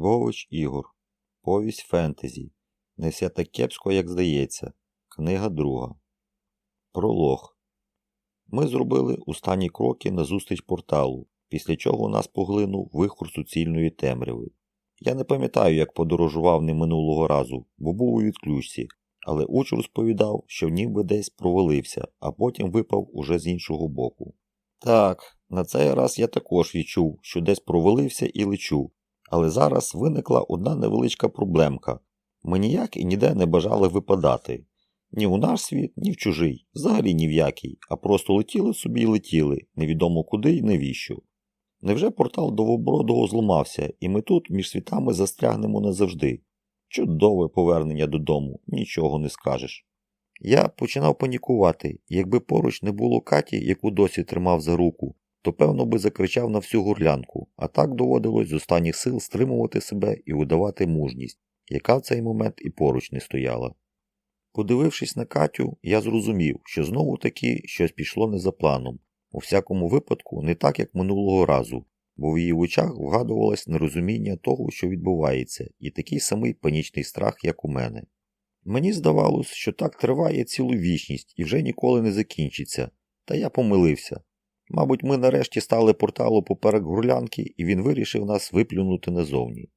Лебович Ігор. Повість фентезі. Не все так кепсько, як здається. Книга друга. Пролог. Ми зробили останні кроки назустріч порталу, після чого нас поглинув вихор суцільної темряви. Я не пам'ятаю, як подорожував ним минулого разу, бо був у відключці, але уч розповідав, що ніби десь провалився, а потім випав уже з іншого боку. Так, на цей раз я також відчув, що десь провалився і лечу, але зараз виникла одна невеличка проблемка. Ми ніяк і ніде не бажали випадати. Ні у наш світ, ні в чужий, взагалі ні в який, а просто летіли собі і летіли, невідомо куди і навіщо. Невже портал Довобродого зламався, і ми тут між світами застрягнемо назавжди? Чудове повернення додому, нічого не скажеш. Я починав панікувати, якби поруч не було Каті, яку досі тримав за руку, то певно би закричав на всю горлянку, а так доводилось з останніх сил стримувати себе і видавати мужність, яка в цей момент і поруч не стояла. Подивившись на Катю, я зрозумів, що знову таки щось пішло не за планом, у всякому випадку не так, як минулого разу, бо в її очах вгадувалось нерозуміння того, що відбувається, і такий самий панічний страх, як у мене. Мені здавалось, що так триває цілу вічність і вже ніколи не закінчиться, та я помилився. Мабуть, ми нарешті стали порталу поперек гурлянки, і він вирішив нас виплюнути назовні.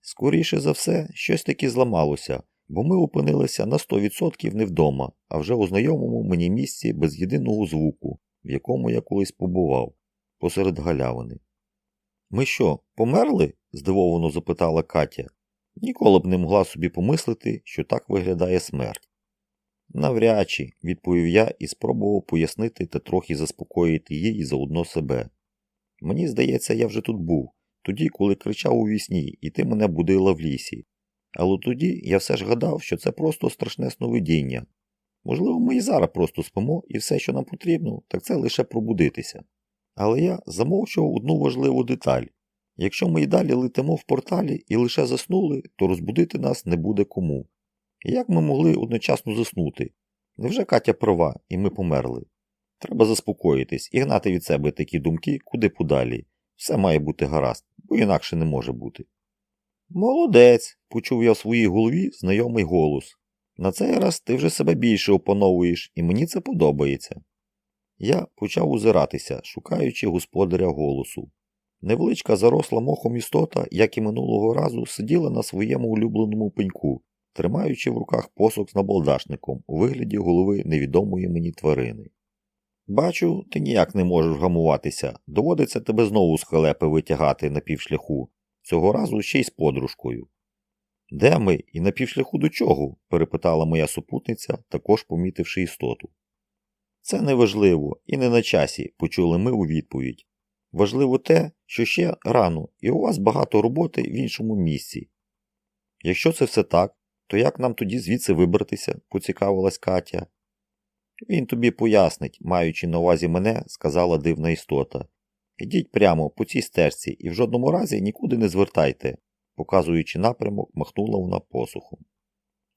Скоріше за все, щось таки зламалося, бо ми опинилися на 100% не вдома, а вже у знайомому мені місці без єдиного звуку, в якому я колись побував, посеред галявини. Ми що, померли? здивовано запитала Катя. Ніколи б не могла собі помислити, що так виглядає смерть. Навряд чи, відповів я і спробував пояснити та трохи заспокоїти її і заодно себе. Мені здається, я вже тут був, тоді, коли кричав у вісні, і ти мене будила в лісі. Але тоді я все ж гадав, що це просто страшне сновидіння. Можливо, ми і зараз просто спимо, і все, що нам потрібно, так це лише пробудитися. Але я замовчував одну важливу деталь. Якщо ми й далі летимо в порталі і лише заснули, то розбудити нас не буде кому. Як ми могли одночасно заснути? Невже Катя права, і ми померли? Треба заспокоїтись і гнати від себе такі думки куди подалі. Все має бути гаразд, бо інакше не може бути. Молодець, почув я в своїй голові знайомий голос. На цей раз ти вже себе більше опановуєш, і мені це подобається. Я почав озиратися, шукаючи господаря голосу. Невеличка заросла мохом істота, як і минулого разу, сиділа на своєму улюбленому пеньку, тримаючи в руках посок з набалдашником у вигляді голови невідомої мені тварини. Бачу, ти ніяк не можеш гамуватися, доводиться тебе знову з халепи витягати на півшляху, цього разу ще й з подружкою. Де ми і на півшляху до чого? перепитала моя супутниця, також помітивши істоту. Це неважливо і не на часі, почули ми у відповідь. Важливо те, що ще рано, і у вас багато роботи в іншому місці. Якщо це все так, то як нам тоді звідси вибратися, поцікавилась Катя. Він тобі пояснить, маючи на увазі мене, сказала дивна істота. Ідіть прямо по цій стежці і в жодному разі нікуди не звертайте, показуючи напрямок, махнула вона посухом.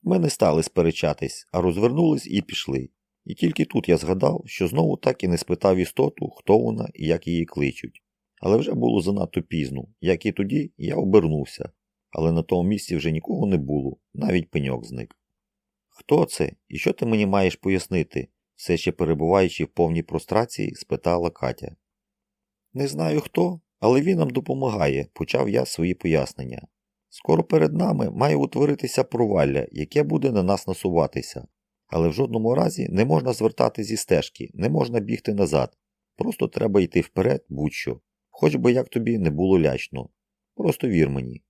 Ми не стали сперечатись, а розвернулись і пішли. І тільки тут я згадав, що знову так і не спитав істоту, хто вона і як її кличуть. Але вже було занадто пізно, як і тоді я обернувся, але на тому місці вже нікого не було, навіть пеньок зник. Хто це і що ти мені маєш пояснити? все ще перебуваючи в повній прострації, спитала Катя. Не знаю хто, але він нам допомагає, почав я свої пояснення. Скоро перед нами має утворитися провалля, яке буде на нас насуватися. Але в жодному разі не можна звертати зі стежки, не можна бігти назад. Просто треба йти вперед, будь-що, хоч би як тобі не було лячно. Просто вір мені.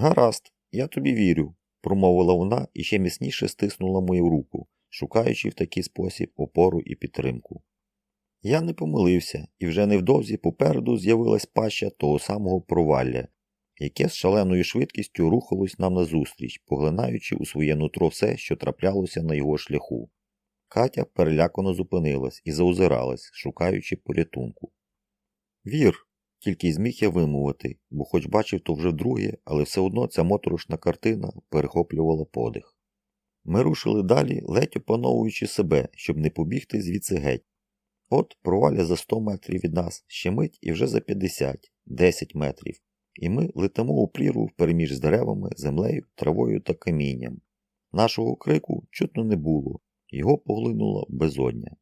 Гаразд, я тобі вірю, промовила вона і ще міцніше стиснула мою руку, шукаючи в такий спосіб опору і підтримку. Я не помилився, і вже невдовзі попереду з'явилась паща того самого провалля, яке з шаленою швидкістю рухалось нам назустріч, поглинаючи у своє нутро все, що траплялося на його шляху. Катя перелякано зупинилась і заозиралась, шукаючи порятунку. Вір, тільки й зміг я вимовити, бо хоч бачив то вже вдруге, але все одно ця моторошна картина перехоплювала подих. Ми рушили далі, ледь опановуючи себе, щоб не побігти звідси геть. От проваля за 100 метрів від нас, ще мить і вже за 50, 10 метрів. і ми летимо у прірву впереміж з деревами, землею, травою та камінням. Нашого крику чутно не було, його поглинула безодня.